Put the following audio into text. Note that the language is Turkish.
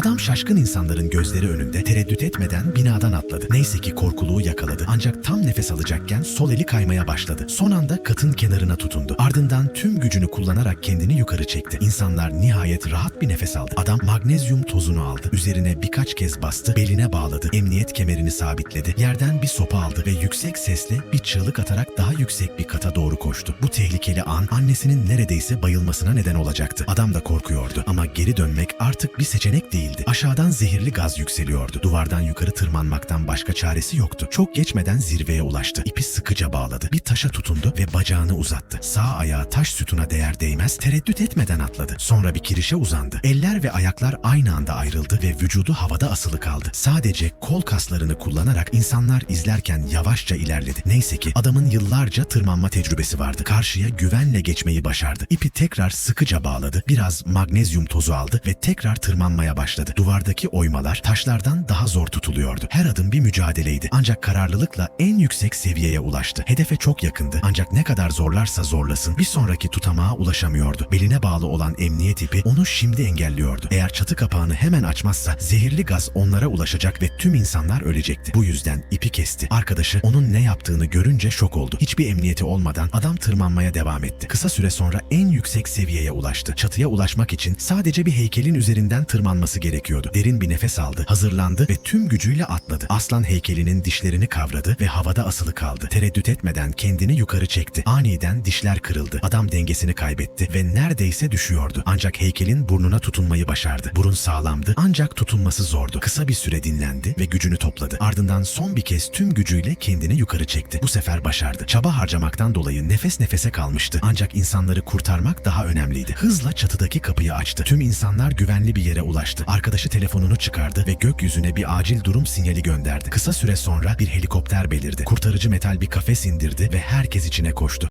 Adam şaşkın insanların gözleri önünde tereddüt etmeden binadan atladı. Neyse ki korkuluğu yakaladı. Ancak tam nefes alacakken sol eli kaymaya başladı. Son anda katın kenarına tutundu. Ardından tüm gücünü kullanarak kendini yukarı çekti. İnsanlar nihayet rahat bir nefes aldı. Adam magnezyum tozunu aldı. Üzerine birkaç kez bastı, beline bağladı. Emniyet kemerini sabitledi. Yerden bir sopa aldı ve yüksek sesle bir çığlık atarak daha yüksek bir kata doğru koştu. Bu tehlikeli an annesinin neredeyse bayılmasına neden olacaktı. Adam da korkuyordu ama geri dönmek artık bir seçenek değildi. Aşağıdan zehirli gaz yükseliyordu. Duvardan yukarı tırmanmaktan başka çaresi yoktu. Çok geçmeden zirveye ulaştı. İpi sıkıca bağladı. Bir taşa tutundu ve bacağını uzattı. Sağ ayağı taş sütuna değer değmez tereddüt etmeden atladı. Sonra bir kirişe uzandı. Eller ve ayaklar aynı anda ayrıldı ve vücudu havada asılı kaldı. Sadece kol kaslarını kullanarak insanlar izlerken yavaşça ilerledi. Neyse ki adamın yıllarca tırmanma tecrübesi vardı. Karşıya güvenle geçmeyi başardı. İpi tekrar sıkıca bağladı. Biraz magnezyum tozu aldı ve tekrar tırmanmaya başladı. Duvardaki oymalar taşlardan daha zor tutuluyordu. Her adım bir mücadeleydi. Ancak kararlılıkla en yüksek seviyeye ulaştı. Hedefe çok yakındı. Ancak ne kadar zorlarsa zorlasın bir sonraki tutamağa ulaşamıyordu. Beline bağlı olan emniyet ipi onu şimdi engelliyordu. Eğer çatı kapağını hemen açmazsa zehirli gaz onlara ulaşacak ve tüm insanlar ölecekti. Bu yüzden ipi kesti. Arkadaşı onun ne yaptığını görünce şok oldu. Hiçbir emniyeti olmadan adam tırmanmaya devam etti. Kısa süre sonra en yüksek seviyeye ulaştı. Çatıya ulaşmak için sadece bir heykelin üzerinden tırmanması gerekiyordu. Derin bir nefes aldı, hazırlandı ve tüm gücüyle atladı. Aslan heykelinin dişlerini kavradı ve havada asılı kaldı. Tereddüt etmeden kendini yukarı çekti. Aniden dişler kırıldı. Adam dengesini kaybetti ve neredeyse düşüyordu. Ancak heykelin burnuna tutunmayı başardı. Burun sağlamdı ancak tutunması zordu. Kısa bir süre dinlendi ve gücünü topladı. Ardından son bir kez tüm gücüyle kendini yukarı çekti. Bu sefer başardı. Çaba harcamaktan dolayı nefes nefese kalmıştı. Ancak insanları kurtarmak daha önemliydi. Hızla çatıdaki kapıyı açtı. Tüm insanlar güvenli bir yere ulaştı. Arkadaşı telefonunu çıkardı ve gökyüzüne bir acil durum sinyali gönderdi. Kısa süre sonra bir helikopter belirdi. Kurtarıcı metal bir kafes indirdi ve herkes içine koştu.